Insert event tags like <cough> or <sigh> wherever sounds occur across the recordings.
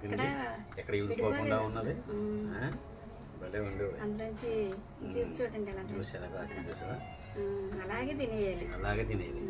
ఉడికింది ఎక్కడ ఇడిపోకుండా ఉన్నది? ఆ? భలే ఉంది అందులోంచి జ్యూస్ చూడండి జ్యూస్ ఎలా కాదు అలాగే తినేయాలి. అలాగే తినేది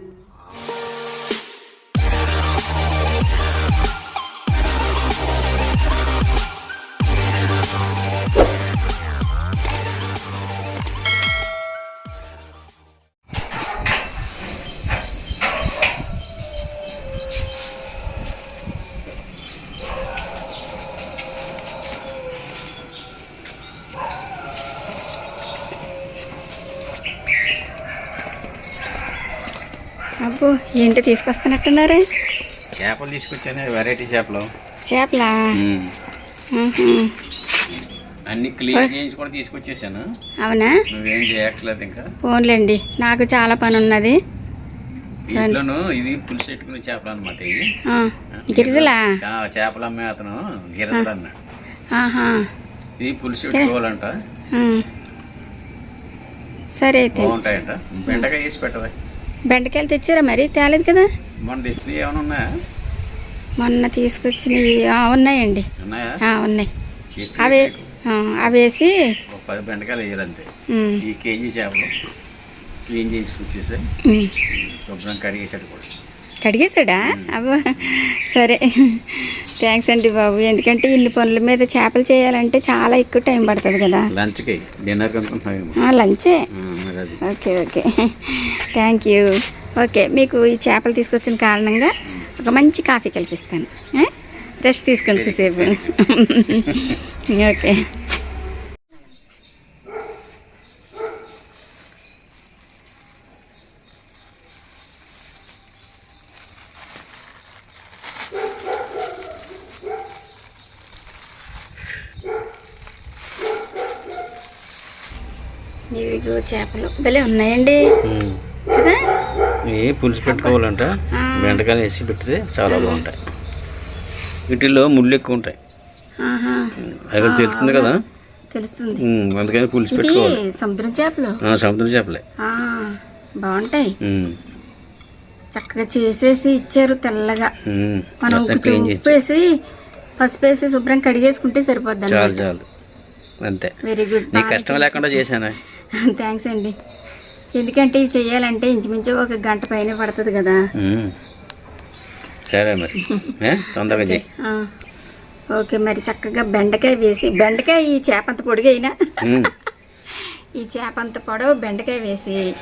అబ్బో ఏంటి తీసుకొస్తున్నట్టున్నారు? చేపలు తీసుకొచ్చాను వెరైటీ చేపలు. చేపలా. అన్ని క్లీన్ చేయించి కూడా తీసుకొచ్చేసాను. అవునా? నువ్వేం చేయట్లేదు ఇంకా. ఫోన్లేండి నాకు చాలా పని ఉన్నది ఇంట్లోను ఇది పులుసు పెట్టుకునే చేపలు అనమాట ఆ, గిరిజలా? చేపలు అమ్మే అతను గిరసలు అన్నాడు. ఇది పులుసు పెట్టుకోవాలంట. సరే అయితే. బాగుంటాయంట. బెండకాయ వేసి పెట్టవా. బెండకాయలు తెచ్చారా మరి? తేలేదు కదా? మొన్న తీసుకొచ్చినవి ఉన్నాయండి. ఉన్నాయా? అవి వేసేకు. ఆ, అవి వేసి ఒక పది బెండకాయలు వేయాలంతే. ఈ కేజీ చేపలు. క్లీన్ చేసి ఉమ్. శుభ్రం కడిగేసాడు కూడా. కడిగేసాడా అబ్బో సరే. థ్యాంక్స్ అండి బాబు. ఎందుకంటే ఇన్ని పనుల మీద చేపలు చేయాలంటే చాలా ఎక్కువ టైం పడుతుంది కదా. లంచ్కి dinner లంచే? Okay okay. Thank you. Okay మీకు ఈ చేపలు తీసుకొచ్చిన కారణంగా ఒక మంచి కాఫీ కల్పిస్తాను. రెస్ట్ తీసుకొని సేపు <laughs> ఓకే. ఇవిగో చేపలు. భలే ఉన్నాయండి. కదా? ఏ పులుసు పెట్టుకోవాలంట. బెండకాయలు వేసి పెడితే చాలా బాగుంటాయి. వీటిల్లో ముళ్ళు ఎక్కువ ఉంటాయి. అది తెలుస్తుంది కదా? తెలుస్తుంది. అందుకని పులుసు పెట్టుకోవాలి. సముద్రం చేపలు? సముద్రం చేపలే. బాగుంటాయి. చక్కగా చేసేసి ఇచ్చారు తెల్లగా. మనం మొత్తం కొంచెం క్లీన్ ఉప్పు చేసి వేసి పసుపు వేసి శుభ్రం కడిగేసుకుంటే సరిపోద్ది చాలు చాలు. అంతే. వెరీ గుడ్ నీ కష్టం లేకుండా చేశాను? థ్యాంక్స్ అండి. ఎందుకంటే ఇవి చేయాలంటే ఇంచుమించు ఒక గంట పైన పడుతుంది కదా. సరే మరి? తొందరగా ఓకే మరి చక్కగా బెండకాయ వేసి బెండకాయ ఈ చేపంత పొడిగా అయినా. ఉమ్. ఈ చేపంత పొడవు బెండకాయ వేసి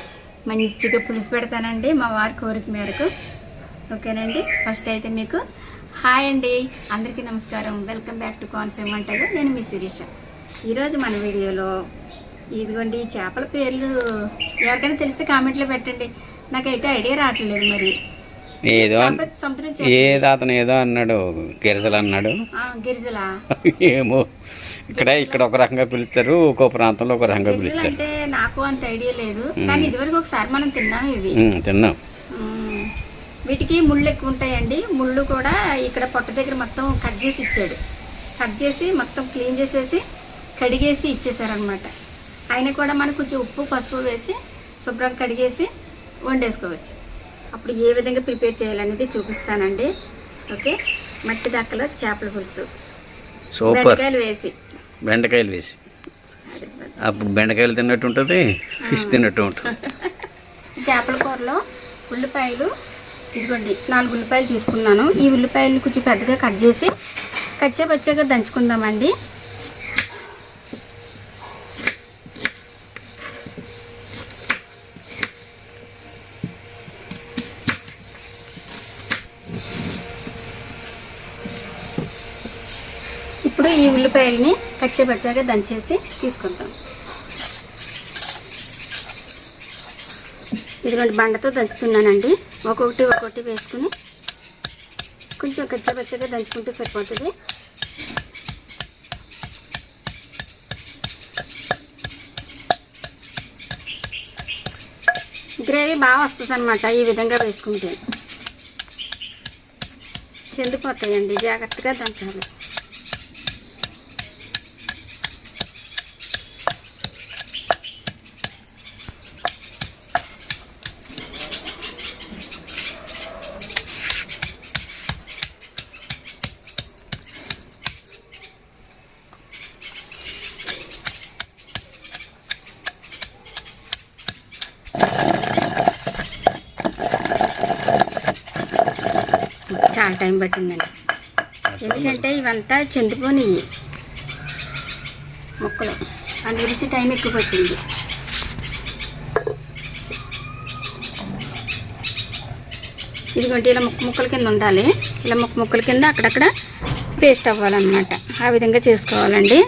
మంచిగా పులుసు పెడతానండి మా వారి కోరిక మేరకు. ఓకేనండి? ఫస్ట్ అయితే మీకు హాయ్ అండి. అందరికీ నమస్కారం. వెల్కమ్ బ్యాక్ టు కాన్సెమ్ వంటలు. నేను మీ శిరీష. ఈరోజు మన వీడియోలో ఇదిగోండి ఈ చేపల పేర్లు ఎవరికైనా తెలిస్తే కామెంట్లో పెట్టండి. నాకైతే ఐడియా రావట్లేదు మరి. ఏదో ఏదో అతను ఏదో అన్నాడు గిరసలు అన్నాడు. ఆ, గిరిజల? ఏమో ఇక్కడ ఇక్కడ ఒక రకంగా పిలుస్తారు ఒక్కో ప్రాంతంలో ఒక రకంగా గిరిజలు పిలుస్తారు. అంటే నాకు అంత ఐడియా లేదు కానీ ఇదివరకు ఒకసారి మనం తిన్నాం ఇవి. తిన్నాం. వీటికి ముళ్ళు ఎక్కువ ఉంటాయండి. ముళ్ళు కూడా ఇక్కడ పొట్ట దగ్గర మొత్తం కట్ చేసి ఇచ్చాడు. కట్ చేసి మొత్తం క్లీన్ చేసేసి కడిగేసి ఇచ్చేసారనమాట అయినా కూడా మనం కొంచెం ఉప్పు పసుపు వేసి శుభ్రం కడిగేసి వండేసుకోవచ్చు. అప్పుడు ఏ విధంగా ప్రిపేర్ చేయాలనేది చూపిస్తానండి. ఓకే? మట్టి దక్కలో చేపల పులుసు. బెండకాయలు వేసి. బెండకాయలు వేసి. అప్పుడు బెండకాయలు తిన్నట్టు ఉంటుంది ఫిష్ తిన్నట్టు ఉంటుంది. <laughs> చేపల కూరలో ఉల్లిపాయలు ఇదిగోండి నాలుగు ఉల్లిపాయలు తీసుకున్నాను. ఈ ఉల్లిపాయలు కొంచెం పెద్దగా కట్ చేసి కచ్చా పచ్చగా దంచుకుందామండి. ఉల్లిపాయల్ని కచ్చా పచ్చగా దంచేసి తీసుకుంటాం. ఇదిగోండి బండతో దంచుతున్నానండి. ఒక్కొక్కటి ఒక్కొక్కటి వేసుకుని కొంచెం కచ్చపచ్చగా దంచుకుంటే సరిపోతుంది. గ్రేవీ బాగా వస్తుంది అనమాట ఈ విధంగా వేసుకుంటే. చెందిపోతాయండి జాగ్రత్తగా దంచాలి. చాలా టైం పట్టిందండి. ఎందుకంటే ఇవంతా చెందిపోయినాయి మొక్కలు. అందు గురించి టైం ఎక్కువ పట్టింది. ఇదిగోండి ఇలా ముక్క ముక్కల కింద ఉండాలి. ఇలా ముక్క ముక్కల కింద అక్కడక్కడ పేస్ట్ అవ్వాలన్నమాట. ఆ విధంగా చేసుకోవాలండి.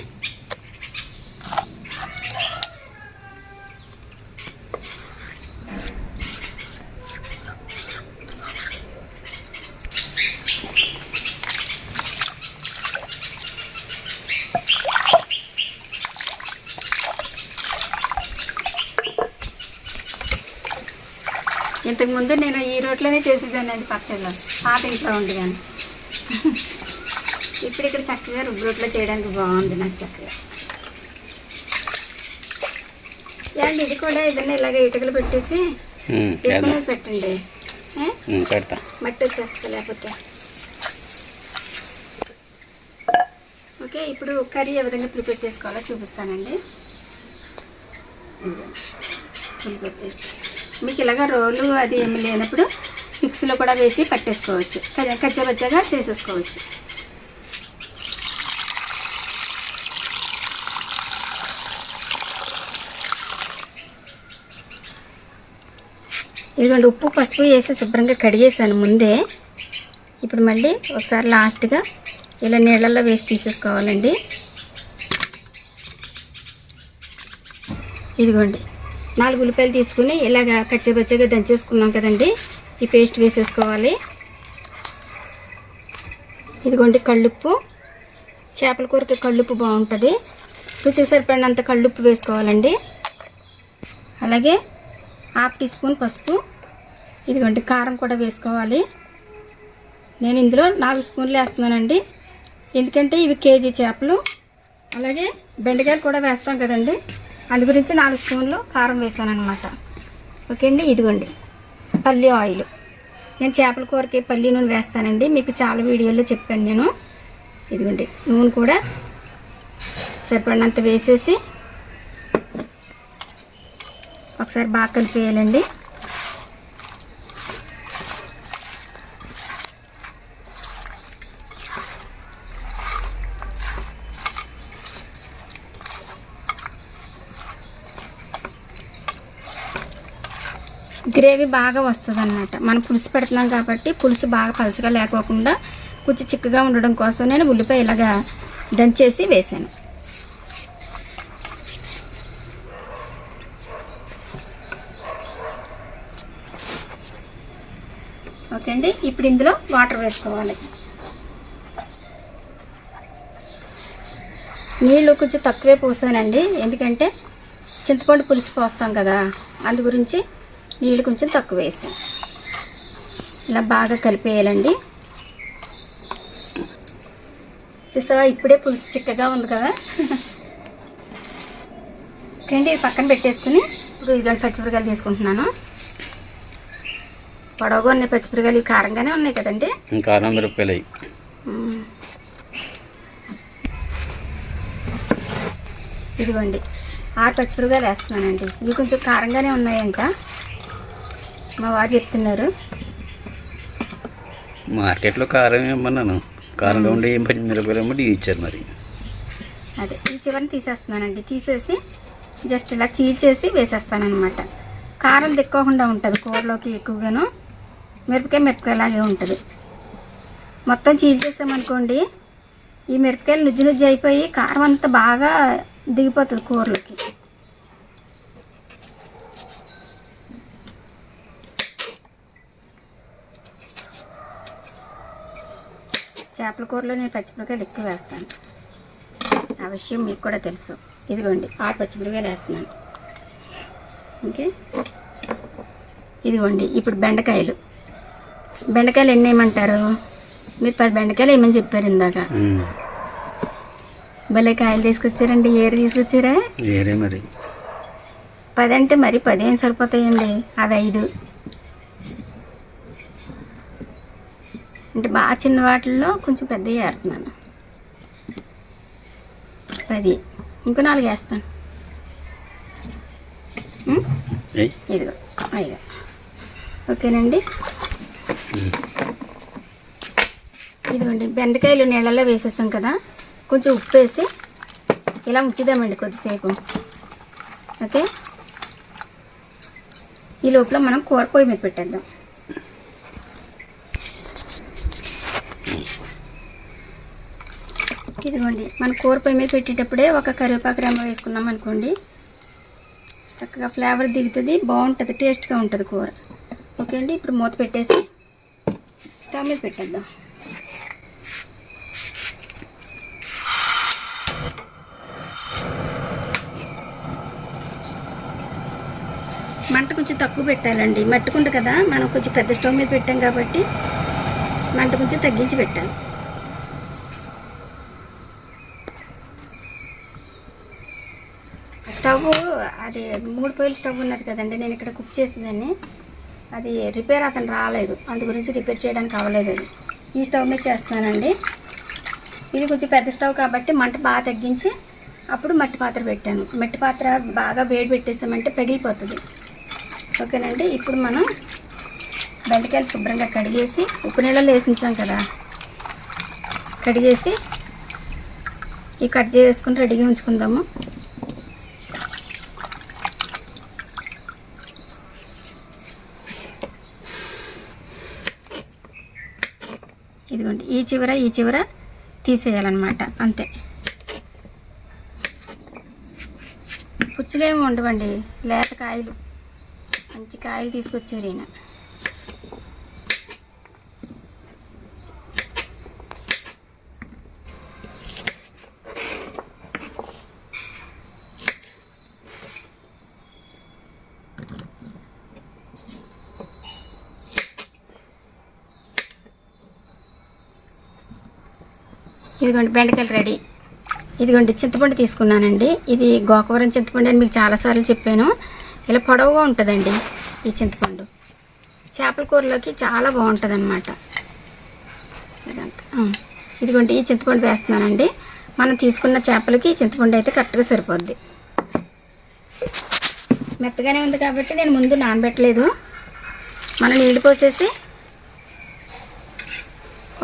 ఇంతకుముందు నేను ఈ రోట్లోనే చేసేదాన్ని అండి పచ్చళ్ళు. పాత ఇంట్లో ఉంది కానీ ఇప్పుడు ఇక్కడ చక్కగా రుబ్బు రోట్లో చేయడానికి బాగుంది నాకు చక్కగా. ఏమండి ఇది కూడా ఏదైనా ఇలాగ ఇటుకలు పెట్టేసి పెట్టండి. పెడతా. మట్టి వచ్చేస్తుంది లేకపోతే. ఓకే ఇప్పుడు కర్రీ ఏ విధంగా ప్రిపేర్ చేసుకోవాలో చూపిస్తానండి. ఇదిగో. ఉల్లిపాయ పేస్ట్. మీకు ఇలాగ రోలు అది ఏమి లేనప్పుడు మిక్సీలో కూడా వేసి పట్టేసుకోవచ్చు. కచ్చబచ్చగా చేసేసుకోవచ్చు. ఇదిగోండి ఉప్పు పసుపు వేసి శుభ్రంగా కడిగేసాను ముందే. ఇప్పుడు మళ్ళీ ఒకసారి లాస్ట్గా ఇలా నీళ్ళల్లో వేసి తీసేసుకోవాలండి. ఇదిగోండి నాలుగు ఉల్లిపాయలు తీసుకుని ఇలాగ కచ్చబచ్చగా దంచేసుకున్నాం కదండి. ఈ పేస్ట్ వేసేసుకోవాలి. ఇదిగోండి కళ్ళుప్పు. చేపల కూరకి కళ్ళుప్పు బాగుంటుంది. రుచికి సరిపడినంత కళ్ళుప్పు వేసుకోవాలండి. అలాగే హాఫ్ టీ స్పూన్ పసుపు. ఇదిగోండి కారం కూడా వేసుకోవాలి. నేను ఇందులో నాలుగు స్పూన్లు వేస్తున్నానండి. ఎందుకంటే ఇవి కేజీ చేపలు. అలాగే బెండకాయలు కూడా వేస్తాం కదండి. అందు గురించి నాలుగు స్పూన్లు కారం వేసాను అనమాట ఓకే అండి ఇదిగోండి. పల్లి ఆయిల్. నేను చేపల కూరకి పల్లి నూనె వేస్తానండి. మీకు చాలా వీడియోలో చెప్పాను నేను. ఇదిగోండి. నూనె కూడా సరిపడినంత వేసేసి ఒకసారి బాగా కలిపేయాలండి. గ్రేవీ బాగా వస్తుంది అనమాట మనం పులుసు పెడుతున్నాం కాబట్టి పులుసు బాగా పలచగా లేకోకుండా కొంచెం చిక్కగా ఉండడం కోసం నేను ఉల్లిపాయ ఇలాగా దంచేసి వేసాను. ఓకే అండి ఇప్పుడు ఇందులో వాటర్ వేసుకోవాలి. నీళ్ళు కొంచెం తక్కువే పోసానండి ఎందుకంటే చింతపండు పులుసు పోస్తాం కదా అందు గురించి నీళ్ళు కొంచెం తక్కువ వేసాను ఇలా బాగా కలిపేయాలండి. చూసావా? ఇప్పుడే పులుసు చిక్కగా ఉంది కదా? ఓకే అండి ఇది పక్కన పెట్టేసుకుని ఇప్పుడు ఇదండి పచ్చిమిరకాయలు తీసుకుంటున్నాను. పొడవుగా ఉన్నాయి పచ్చిమిరకాయలు ఇవి కారంగానే ఉన్నాయి కదండి? ఇంకా ఆరు వందల రూపాయలు. ఇదిగోండి ఆరు పచ్చిమిరకాయలు వేస్తున్నానండి. ఇవి కొంచెం కారంగానే ఉన్నాయంట. మా వారు చెప్తున్నారు. మార్కెట్లో కారం ఏమన్నాను? కారంగా ఉండే ఏం మిరపకాయలు ఇచ్చారు మరి. అదే ఈ చివరిని తీసేస్తున్నానండి. తీసేసి జస్ట్ ఇలా చీల్చేసి వేసేస్తానమాట కారం దిక్కోకుండా ఉంటుంది కూరలోకి ఎక్కువగాను. మిరపకాయ మిరపకాయలాగే ఉంటుంది. మొత్తం చీల్చేసామనుకోండి ఈ మిరపకాయలు నుజ్జు నుజ్జు అయిపోయి కారం అంతా బాగా దిగిపోతుంది కూరలోకి. చేపల కూరలో నేను పచ్చిమిరకాయలు ఎక్కువ వేస్తాను. ఆ విషయం మీకు కూడా తెలుసు. ఇదిగోండి ఆరు పచ్చిమిరకాయలు వేస్తున్నాను. ఓకే? ఇదిగోండి ఇప్పుడు బెండకాయలు. బెండకాయలు ఎన్ని వేయమంటారు? మీరు పది బెండకాయలు వేయమని చెప్పారు ఇందాక. భలే కాయలు తీసుకొచ్చారండి ఏరు తీసుకొచ్చారా? వేరే మరి. పది అంటే మరి పదిహేను సరిపోతాయండి? అవి ఐదు అంటే బాగా చిన్న వాటిల్లో కొంచెం పెద్దవి వేస్తున్నాను పది. ఇంకో నాలుగు వేస్తాను. ఇదిగో ఐదు. ఓకేనండి? ఇదిగోండి బెండకాయలు నీళ్ళలో వేసేసాం కదా కొంచెం ఉప్పు వేసి ఇలా ఉంచుదామండి కొద్దిసేపు. ఓకే? ఈ లోపల మనం కూర పొయ్యి మీద పెట్టేద్దాం. ఇదిగోండి మన కూర పొయ్యి మీద పెట్టేటప్పుడే ఒక కరివేపాకు రెమ్మ వేసుకున్నాం అనుకోండి. చక్కగా ఫ్లేవర్ దిగుతుంది బాగుంటుంది టేస్ట్గా ఉంటుంది కూర. ఓకే అండి ఇప్పుడు మూత పెట్టేసి స్టవ్ మీద పెట్టేద్దాం. మంట కొంచెం తక్కువ పెట్టాలండి. మట్టుకుండు కదా మనం కొంచెం పెద్ద స్టవ్ మీద పెట్టాం కాబట్టి మంట కొంచెం తగ్గించి పెట్టాలి. స్టవ్ అది మూడు పొయ్యిల స్టవ్ ఉన్నది కదండి నేను ఇక్కడ కుక్ చేసేదాన్ని అది రిపేర్ అతను రాలేదు అందు గురించి రిపేర్ చేయడానికి అవ్వలేదు అది. ఈ స్టవ్ మీద చేస్తున్నానండి. ఇది కొంచెం పెద్ద స్టవ్ కాబట్టి మంట బాగా తగ్గించి అప్పుడు మట్టి పాత్ర పెట్టాను. మట్టి పాత్ర బాగా వేడి పెట్టేసామంటే పగిలిపోతుంది. ఓకేనండి ఇప్పుడు మనం బెండకాయలు శుభ్రంగా కడిగేసి ఉప్పు నీళ్ళలో వేసి ఉంచాం కదా కడిగేసి ఈ కట్ చేసుకుని రెడీగా ఉంచుకుందాము ఇదిగోండి ఈ చివర ఈ చివర తీసేయాలన్నమాట. అంతే. పుచ్చులేమి ఉండవండి. లేత కాయలు. మంచి కాయలు తీసుకొచ్చారు ఈయన. ఇదిగోండి బెండకాయలు రెడీ. ఇదిగోండి చింతపండు తీసుకున్నానండి. ఇది గోకవరం చింతపండు అని మీకు చాలాసార్లు చెప్పాను. ఇలా పొడవుగా ఉంటుందండి ఈ చింతపండు. చేపల కూరలోకి చాలా బాగుంటుంది అనమాట ఇదంతా ఇదిగోండి ఈ చింతపండు వేస్తున్నానండి. మనం తీసుకున్న చేపలకి ఈ చింతపండు అయితే కరెక్ట్గా సరిపోద్ది. మెత్తగానే ఉంది కాబట్టి నేను ముందు నానబెట్టలేదు. మనం నీళ్ళు పోసేసి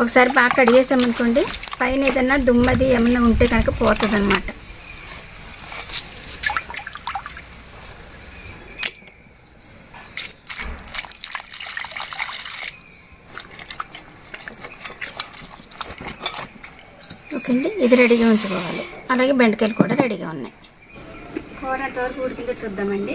ఒకసారి బాగా కడిగేసామనుకోండి పైన ఏదన్నా దుమ్మది ఏమన్నా ఉంటే కనుక పోతుంది అనమాట ఓకే అండి ఇది రెడీగా ఉంచుకోవాలి. అలాగే బెండకాయలు కూడా రెడీగా ఉన్నాయి. కూర ఎంతవరకు ఉడికిందో చూద్దామండి.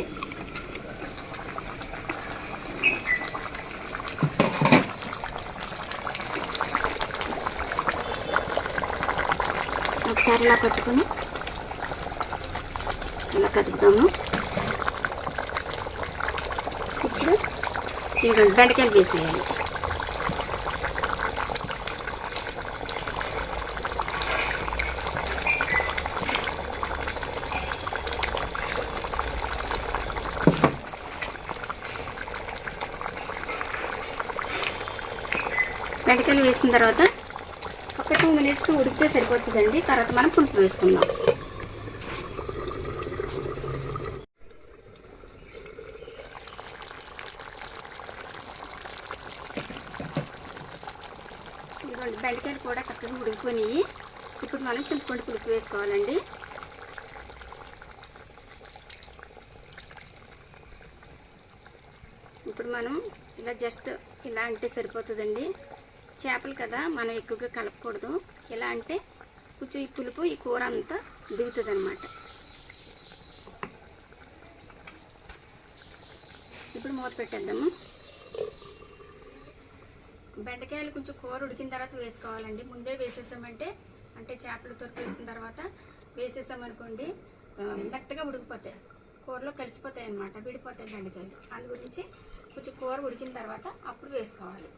ఒకసారి ఇలా పట్టుకుని ఇలా కదుపుదాము ఇప్పుడు ఇంకా బెండకాయలు వేసేయాలి. బెండకాయలు వేసిన తర్వాత టూ ఉడికితే సరిపోతుందండి. తర్వాత మనం పులుపు వేసుకుందాం. ఇదిగోండి బెండకాయలు కూడా చక్కగా ఉడికిపోయినాయి. ఇప్పుడు మనం చింతపండు పులుపు వేసుకోవాలండి. ఇప్పుడు మనం ఇలా జస్ట్ ఇలా అంటే సరిపోతుందండి. చేపలు కదా మనం ఎక్కువగా కలపకూడదు. ఎలా అంటే కొంచెం ఈ పులుపు ఈ కూర అంతా దిగుతుంది అనమాట ఇప్పుడు మూత పెట్టేద్దాము. బెండకాయలు కొంచెం కూర ఉడికిన తర్వాత వేసుకోవాలండి. ముందే వేసేసామంటే అంటే చేపలు తొక్కు వేసిన తర్వాత వేసేసామనుకోండి మెత్తగా ఉడికిపోతాయి. కూరలో కలిసిపోతాయి అనమాట విడిపోతాయి బెండకాయలు. అందు గురించి కొంచెం కూర ఉడికిన తర్వాత అప్పుడు వేసుకోవాలి.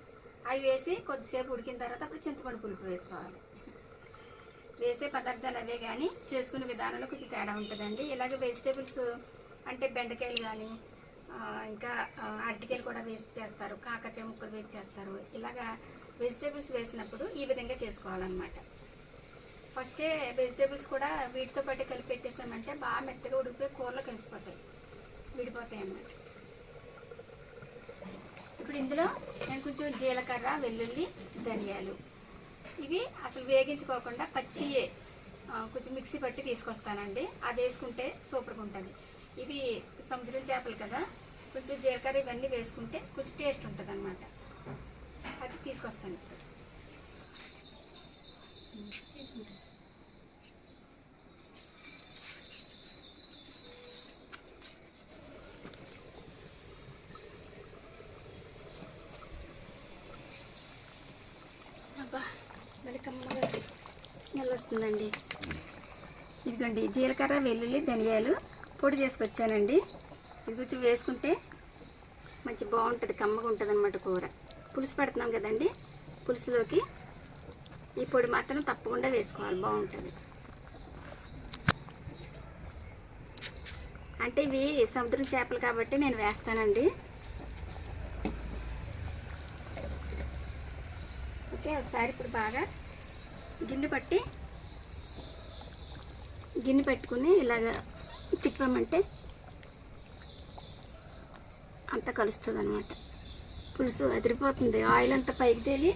అవి వేసి కొద్దిసేపు ఉడికిన తర్వాత అప్పుడు చింతపండు పులుపు వేసుకోవాలి. వేసే పదార్థాలు అవే కానీ చేసుకునే విధానంలో కొంచెం తేడా ఉంటుందండి. ఇలాగే వెజిటేబుల్స్ అంటే బెండకాయలు కానీ ఇంకా అరటికాయలు కూడా వేసి చేస్తారు. కాకరకాయ ముక్కలు వేసి చేస్తారు. ఇలాగా వెజిటేబుల్స్ వేసినప్పుడు ఈ విధంగా చేసుకోవాలన్నమాట. ఫస్టే వెజిటేబుల్స్ కూడా వీటితో పాటు కలిపి పెట్టేసామంటే బాగా మెత్తగా ఉడికిపోయి కూరలో కలిసిపోతాయి. విడిపోతాయి అన్నమాట. ఇప్పుడు ఇందులో నేను కొంచెం జీలకర్ర వెల్లుల్లి ధనియాలు. ఇవి అసలు వేగించుకోకుండా పచ్చియే కొంచెం మిక్సీ పట్టి తీసుకొస్తానండి. అది వేసుకుంటే సూపర్గా ఉంటుంది. ఇవి సముద్రం చేపలు కదా కొంచెం జీలకర్ర ఇవన్నీ వేసుకుంటే కొంచెం టేస్ట్ ఉంటుంది అనమాట అది తీసుకొస్తాను ఇప్పుడు అబ్బా మరి కమ్మగా వస్తుందండి. ఇదిగోండి జీలకర్ర వెల్లుల్లి ధనియాలు పొడి చేసుకొచ్చానండి ఇది కొంచెం వేసుకుంటే మంచి బాగుంటుంది కమ్మగా ఉంటుంది అనమాట కూర. పులుసు పెడుతున్నాం కదండి పులుసులోకి ఈ పొడి మాత్రం తప్పకుండా వేసుకోవాలి బాగుంటుంది. అంటే ఇవి సముద్రం చేపలు కాబట్టి నేను వేస్తానండి. ఓకే ఒకసారి ఇప్పుడు బాగా గిన్నె పట్టి గిన్నె పెట్టుకుని ఇలాగ తిప్పామంటే అంతా కలుస్తుంది అనమాట పులుసు అదిరిపోతుంది. ఆయిల్ అంతా పైకి తేలి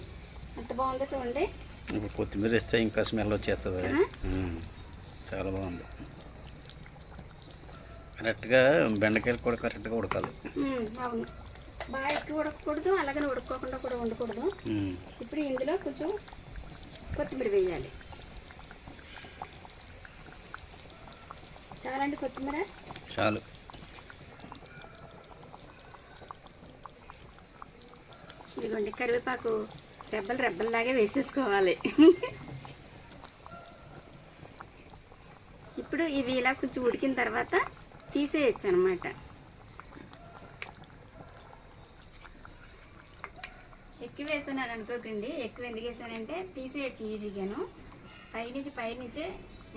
ఎంత బాగుందో చూడండి. కొత్తిమీర వేస్తే ఇంకా స్మెల్ వచ్చేస్తుంది. చాలా బాగుంది. కరెక్ట్గా బెండకాయలు కూడా కరెక్ట్గా ఉడకాలి. అవును. బాగా ఎక్కువ ఉడకకూడదు అలాగని ఉడకకుండా కూడా ఉండకూడదు. ఇప్పుడు ఇందులో కొంచెం కొత్తిమీర వేయాలి. చాలండి కొత్తిమీర. చాలు. ఇదిగోండి కరివేపాకు రెబ్బలు రెబ్బల్లాగే వేసేసుకోవాలి. ఇప్పుడు ఇవి ఇలా కొంచెం ఉడికిన తర్వాత తీసేయచ్చు అనమాట ఎక్కువ వేసాను అనుకోకండి ఎక్కువ ఎందుకు వేసానంటే తీసేయచ్చు ఈజీగాను. పైనుంచి పైనుంచి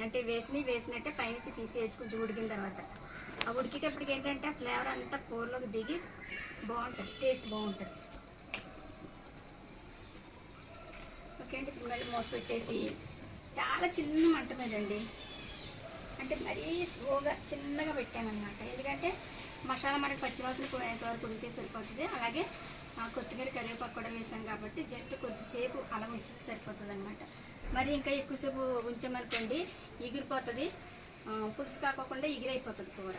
అంటే వేసినవి వేసినట్టే పైనుంచి తీసేయచ్చు కొంచెం ఉడికిన తర్వాత. ఆ ఉడికేటప్పటికి ఏంటంటే ఆ ఫ్లేవర్ అంతా కూరలోకి దిగి బాగుంటుంది టేస్ట్ బాగుంటుంది. ఓకే అంటే ఇప్పుడు మళ్ళీ మూత పెట్టేసి చాలా చిన్న మంట మీదండి. అంటే మరీ స్లోగా చిన్నగా పెట్టాను అనమాట ఎందుకంటే మసాలా మనకి పచ్చివాసన పోయేంత వరకు ఉడితే సరిపోతుంది. అలాగే కొత్తిమీర కరివేపాకు కూడా వేసాం కాబట్టి జస్ట్ కొద్దిసేపు అలా ఉంచితే సరిపోతుంది అనమాట మరి ఇంకా ఎక్కువసేపు ఉంచామనుకోండి ఎగిరిపోతుంది. పులుసు కాకోకుండా ఎగిరైపోతుంది కూర.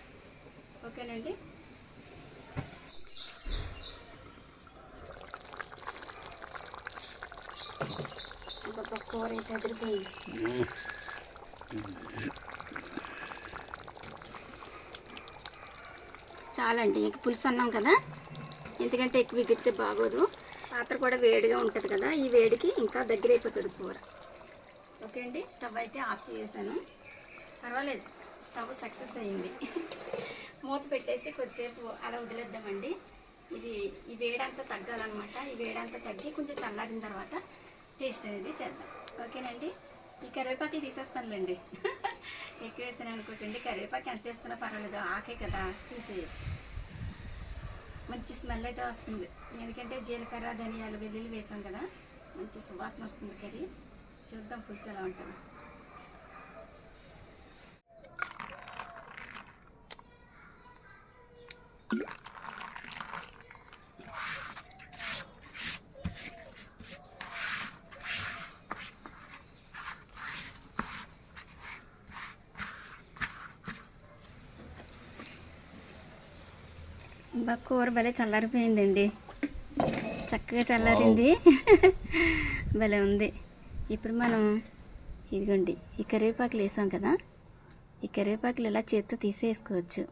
ఓకేనండి? కూర అయితే అదిరిపోయింది చాలండి ఇంక పులుసు అన్నాం కదా? ఎందుకంటే ఎక్కువ ఎగిరితే బాగోదు. పాత్ర కూడా వేడిగా ఉంటుంది కదా ఈ వేడికి ఇంకా దగ్గర అయిపోతుంది కూర. ఓకే అండి స్టవ్ అయితే ఆఫ్ చేసాను పర్వాలేదు స్టవ్ సక్సెస్ అయ్యింది మూత పెట్టేసి కొద్దిసేపు అలా వదిలేద్దామండి. ఇది ఈ వేడంతా తగ్గాలన్నమాట. ఈ వేడంతా తగ్గి కొంచెం చల్లారిన తర్వాత టేస్ట్ అనేది చేద్దాం. ఓకేనండి ఈ కరివేపాకులు తీసేస్తానులేండి. ఎక్కువ వేసాను అనుకోకండి కరివేపాకు ఎంత వేసుకున్నా పర్వాలేదు ఆకే కదా తీసేయచ్చు. మంచి స్మెల్ అయితే వస్తుంది. ఎందుకంటే జీలకర్ర ధనియాలు వెల్లుల్లి వేసాం కదా. మంచి సువాసన వస్తుంది కర్రీ. చూద్దాం పులుసు ఎలా ఉంటుంది. కూర భలే చల్లారిపోయిందండి. చక్కగా చల్లారింది. భలే ఉంది. ఇప్పుడు మనం ఇదిగోండి ఈ కరివేపాకులు వేసాం కదా ఈ కరివేపాకులు ఇలా చేత్తో తీసేసుకోవచ్చు.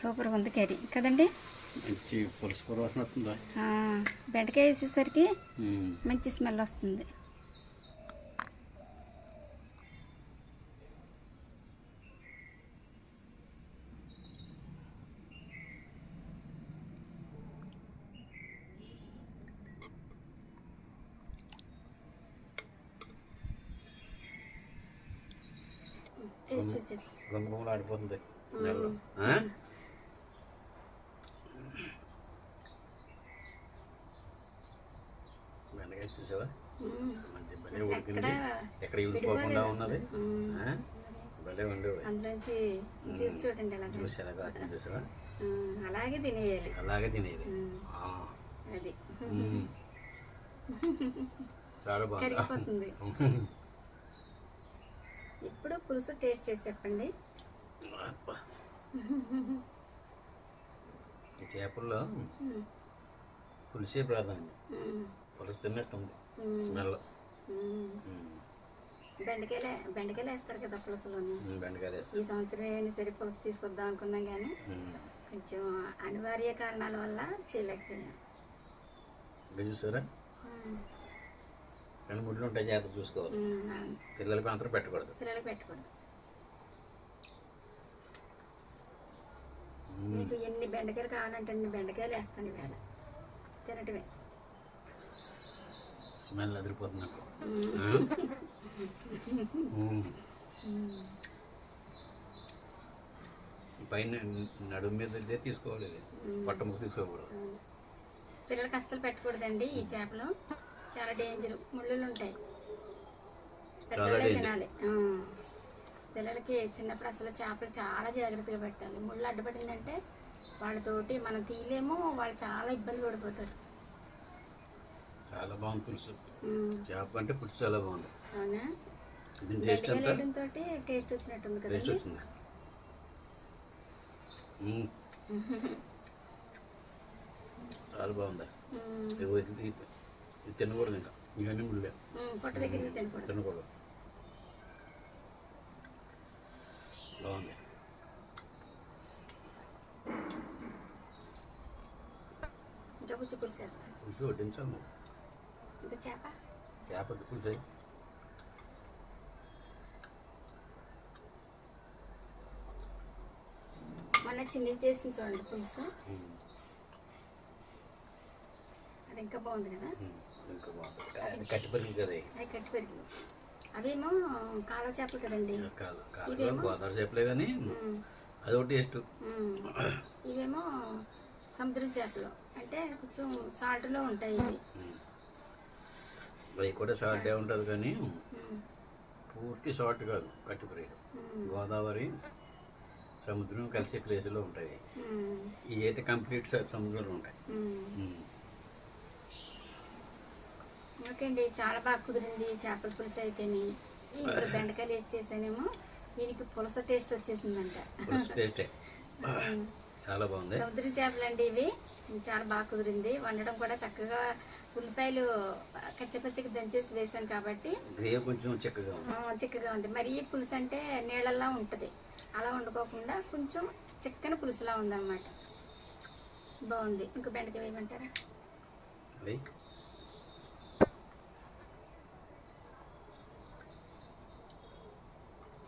సూపర్గా ఉంది కర్రీ కదండి? మంచి పులుసు కూర వస్తుందా బెండకాయ వేసేసరికి. మంచి స్మెల్ వస్తుంది టేస్ట్ వచ్చేది స్మెల్. బెండకాయ చూసావా? భలే ఉడికింది. ఎక్కడ ఇడిపోకుండా ఉన్నది? మ్మ్. ఆ? భలే ఉండేవి అందులోంచి జ్యూస్ చూడండి ఎలా చూసావా? అలాగే తినేయాలి. అలాగే అది. చాలా బాగుంది. ఇప్పుడు పులుసు టేస్ట్ చేసి చెప్పండి. ఈ చేపల్లో పులిసే ప్రాధాన్యం. పులుసు తిన్నట్టుంది. మ్మ్. స్మెల్. బెండకాయలే బెండకాయలు వేస్తారు కదా పులుసులోని. ఈ సంవత్సరం సరే పులుసు తీసుకొద్దాం అనుకున్నాం కానీ. కొంచెం అనివార్య కారణాల వల్ల చేయలేకపోయాం. చూసారా? రెండు ఉంటాయి జాగ్రత్త చూసుకోవాలి. పిల్లలకి మాత్రం పెట్టకూడదు. పిల్లలకి పెట్టకూడదు. మీకు ఎన్ని బెండకాయలు కావాలంటే అన్ని బెండకాయలు వేస్తాను ఈవేళ. తినటమే. స్మెల్ అదిరిపోతుంది నాకు. పైన నడుము మీద తీసుకోవాలి. పట్టముకు తీసుకోకూడదు. పిల్లలకి అస్సలు పెట్టకూడదండి ఈ చేపలు. చాలా డేంజర్. ముళ్ళులు ఉంటాయి. తినాలి. పిల్లలకి చిన్నప్పుడు అసలు చేపలు చాలా జాగ్రత్తగా పెట్టాలి. ముళ్ళు అడ్డుపడిందంటే వాళ్ళతోటి మనం తీయలేము వాళ్ళు చాలా ఇబ్బంది పడిపోతారు. చాలా బాగుంది పులుసు. ఉమ్, చేప అంటే పులుసు చాలా బాగుంది. అవునా? దీని టేస్ట్ అంతా వేయడంతో టేస్ట్ వచ్చినట్టుంది టేస్ట్ కదండి వచ్చింది. మ్మ్. చాలా బాగుంది. ఇది తినకూడదు ఇంకా. ఇవన్నీ ముళ్ళే. తినకూడదు తినకూడదు బాగుంది. ఇంకా కొంచెం పులుసు వేస్తాను పులుసు వడ్డించాలి నువ్వు ఇంకా చేప? చేప పులుసు మొన్న చిన్ని చేసింది చూడండి పులుసు. అది ఇంకా బాగుంది కదా? ఇంకా బాగుంది. కట్టి పెరిగి కదా. కట్టి పెరిగి అవేమో కాలువ చేపలు కదండి. కాదు కాదు. గోదావరి చేపలే కానీ ఉమ్, అదొక టేస్ట్. ఇవేమో సముద్రం చేపలు. అంటే కొంచెం సాల్ట్లో ఉంటాయి ఇవి. అవి కూడా షార్టే ఉంటుంది కానీ పూర్తి షార్ట్ కాదు కట్టిపరి ఉమ్, గోదావరి సముద్రం కలిసే ప్లేసులో ఉంటాయి. ఇవి అయితే కంప్లీట్ సముద్రంలో ఉంటాయి. ఓకే అండి చాలా బాగా కుదిరింది చేపల పులుసు అయితేని. ఇప్పుడు బెండకాయలు వేసి చేసానేమో దీనికి పులస టేస్ట్ వచ్చేసిందంట. <laughs> చాలా బాగుంది. సముద్రం చేపలు అండి ఇవి. చాలా బాగా కుదిరింది. వండడం కూడా చక్కగా ఉల్లిపాయలు కచ్చపచ్చకి దంచేసి వేసాను కాబట్టి. కొంచెం చిక్కగా చిక్కగా ఉంది. మరి ఈ పులుసు అంటే నీళ్ళల్లా ఉంటుంది. అలా వండుకోకుండా కొంచెం చిక్కని పులుసులా ఉందన్నమాట. బాగుంది. ఇంకా బెండకాయ వేయమంటారా?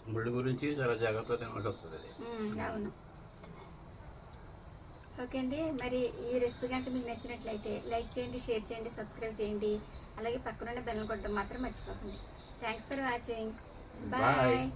ముళ్ళు గురించి చాలా జాగ్రత్తగా వస్తుంది అవును. ఓకే అండి. మరి ఈ రెసిపీ కనుక మీకు నచ్చినట్లయితే లైక్ చేయండి షేర్ చేయండి సబ్స్క్రైబ్ చేయండి. అలాగే పక్కనున్న బెల్లం కొట్టడం మాత్రం మర్చిపోకండి. Thanks for watching. బాయ్.